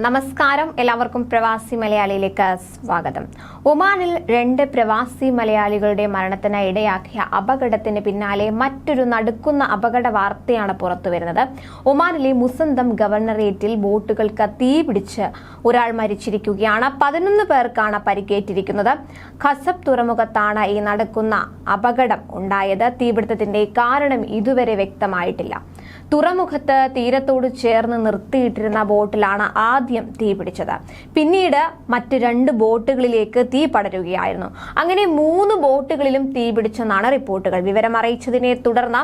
നമസ്കാരം. എല്ലാവർക്കും പ്രവാസി മലയാളിയിലേക്ക് സ്വാഗതം. ഒമാനിൽ രണ്ട് പ്രവാസി മലയാളികളുടെ മരണത്തിന് ഇടയാക്കിയ അപകടത്തിന് പിന്നാലെ മറ്റൊരു നടുക്കുന്ന അപകട വാർത്തയാണ് പുറത്തുവരുന്നത് ഒമാനിലെ മുസന്തം ഗവർണറേറ്റിൽ ബോട്ടുകൾക്ക് തീപിടിച്ച് ഒരാൾ മരിച്ചിരിക്കുകയാണ്. പതിനൊന്ന് പേർക്കാണ് പരിക്കേറ്റിരിക്കുന്നത്. ഖസബ് തുറമുഖത്താണ് ഈ നടക്കുന്ന അപകടം ഉണ്ടായത്. തീപിടുത്തത്തിന്റെ കാരണം ഇതുവരെ വ്യക്തമായിട്ടില്ല. തുറമുഖത്ത് തീരത്തോട് ചേർന്ന് നിർത്തിയിട്ടിരുന്ന ബോട്ടിലാണ് ആദ്യം തീപിടിച്ചത് പിന്നീട് മറ്റ് രണ്ട് ബോട്ടുകളിലേക്ക് തീ പടരുകയായിരുന്നു. അങ്ങനെ മൂന്ന് ബോട്ടുകളിലും തീ പിടിച്ചെന്നാണ് റിപ്പോർട്ടുകൾ. വിവരം അറിയിച്ചതിനെ തുടർന്ന്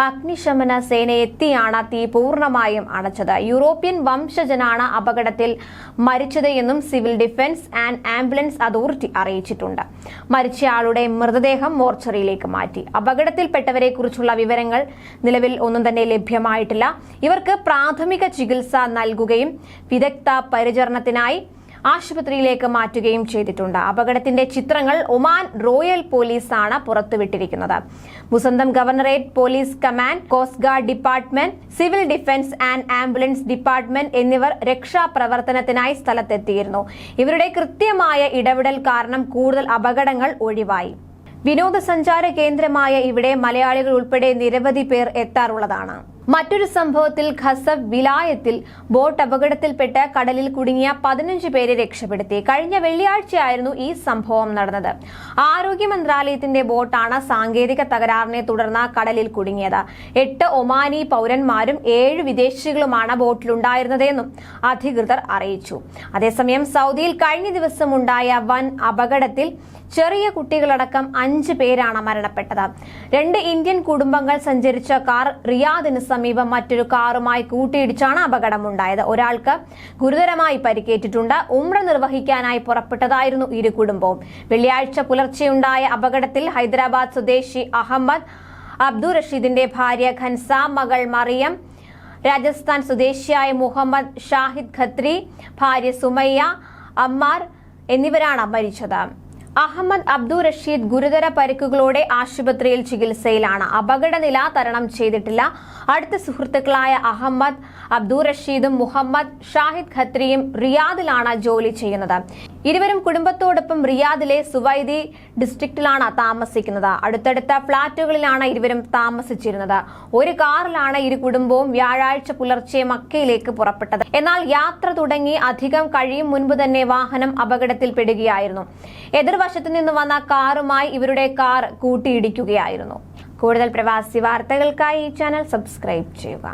അഗ്നിശമന സേന എത്തിയാണ് തീ പൂർണമായും അടച്ചത്. യൂറോപ്യൻ വംശജനാണ് അപകടത്തിൽ മരിച്ചത് എന്നും civil defence and ambulance authority അറിയിച്ചിട്ടുണ്ട്. മരിച്ചയാളുടെ മൃതദേഹം മോർച്ചറിയിലേക്ക് മാറ്റി. അപകടത്തിൽപ്പെട്ടവരെ കുറിച്ചുള്ള വിവരങ്ങൾ നിലവിൽ ഒന്നും തന്നെ ലഭ്യമായിട്ടില്ല. ഇവർക്ക് പ്രാഥമിക ചികിത്സ നൽകുകയും വിദഗ്ധ പരിചരണത്തിനായി ആശുപത്രിയിലേക്ക് മാറ്റുകയും ചെയ്തിട്ടുണ്ട്. അപകടത്തിന്റെ ചിത്രങ്ങൾ ഒമാൻ റോയൽ പോലീസാണ് പുറത്തുവിട്ടിരിക്കുന്നത്. Musandam governorate police command coast guard department civil defence and ambulance department എന്നിവർ രക്ഷാപ്രവർത്തനത്തിനായി സ്ഥലത്തെത്തിയിരുന്നു. ഇവരുടെ കൃത്യമായ ഇടപെടൽ കാരണം കൂടുതൽ അപകടങ്ങൾ ഒഴിവായി. വിനോദസഞ്ചാര കേന്ദ്രമായ ഇവിടെ മലയാളികൾ ഉൾപ്പെടെ നിരവധി പേർ എത്താറുള്ളതാണ്. മറ്റൊരു സംഭവത്തിൽ ഖസബ് വിലായത്തിൽ ബോട്ട് അപകടത്തിൽപ്പെട്ട് കടലിൽ കുടുങ്ങിയ പതിനഞ്ച് പേരെ രക്ഷപ്പെടുത്തി. കഴിഞ്ഞ വെള്ളിയാഴ്ചയായിരുന്നു ഈ സംഭവം നടന്നത്. ആരോഗ്യ മന്ത്രാലയത്തിന്റെ ബോട്ടാണ് സാങ്കേതിക തകരാറിനെ തുടർന്ന് കടലിൽ കുടുങ്ങിയത്. എട്ട് ഒമാനി പൗരന്മാരും ഏഴ് വിദേശികളുമാണ് ബോട്ടിലുണ്ടായിരുന്നതെന്നും അധികൃതർ അറിയിച്ചു. അതേസമയം സൗദിയിൽ കഴിഞ്ഞ ദിവസം ഉണ്ടായ വൻ അപകടത്തിൽ ചെറിയ കുട്ടികളടക്കം അഞ്ച് പേരാണ് മരണപ്പെട്ടത്. രണ്ട് ഇന്ത്യൻ കുടുംബങ്ങൾ സഞ്ചരിച്ച കാർ റിയാദിന് സമീപം മറ്റൊരു കാറുമായി കൂട്ടിയിടിച്ചാണ് അപകടമുണ്ടായത്. ഒരാൾക്ക് ഗുരുതരമായി പരിക്കേറ്റിട്ടുണ്ട്. ഉമ്ര നിർവഹിക്കാനായി പുറപ്പെട്ടതായിരുന്നു ഇരു കുടുംബവും. വെള്ളിയാഴ്ച പുലർച്ചെയുണ്ടായ അപകടത്തിൽ ഹൈദരാബാദ് സ്വദേശി അഹമ്മദ് അബ്ദുൾ റഷീദിന്റെ ഭാര്യ ഖൻസ മകൾ മറിയം രാജസ്ഥാൻ സ്വദേശിയായ മുഹമ്മദ് ഷാഹിദ് ഖത്രി ഭാര്യ സുമയ്യ അമ്മാർ എന്നിവരാണ് മരിച്ചത്. അഹമ്മദ് അബ്ദു റഷീദ് ഗുരുതര പരിക്കുകളോടെ ആശുപത്രിയിൽ ചികിത്സയിലാണ്. അപകടനില തരണം ചെയ്തിട്ടില്ല. അടുത്ത സുഹൃത്തുക്കളായ അഹമ്മദ് അബ്ദു റഷീദും മുഹമ്മദ് ഷാഹിദ് ഖത്രിയും റിയാദിലാണ് ജോലി ചെയ്യുന്നത്. ഇരുവരും കുടുംബത്തോടൊപ്പം റിയാദിലെ സുവൈദി ഡിസ്ട്രിക്റ്റിലാണ് താമസിക്കുന്നത്. അടുത്തടുത്ത ഫ്ളാറ്റുകളിലാണ് ഇരുവരും താമസിച്ചിരുന്നത്. ഒരു കാറിലാണ് ഇരു കുടുംബവും വ്യാഴാഴ്ച പുലർച്ചെ മക്കയിലേക്ക് പുറപ്പെട്ടത്. എന്നാൽ യാത്ര തുടങ്ങി അധികം കഴിയും മുൻപ് തന്നെ വാഹനം അപകടത്തിൽപ്പെടുകയായിരുന്നു. എതിർവശത്തു നിന്ന് വന്ന കാറുമായി ഇവരുടെ കാർ കൂട്ടിയിടിക്കുകയായിരുന്നു. കൂടുതൽ പ്രവാസി വാർത്തകൾക്കായി ഈ ചാനൽ സബ്സ്ക്രൈബ് ചെയ്യുക.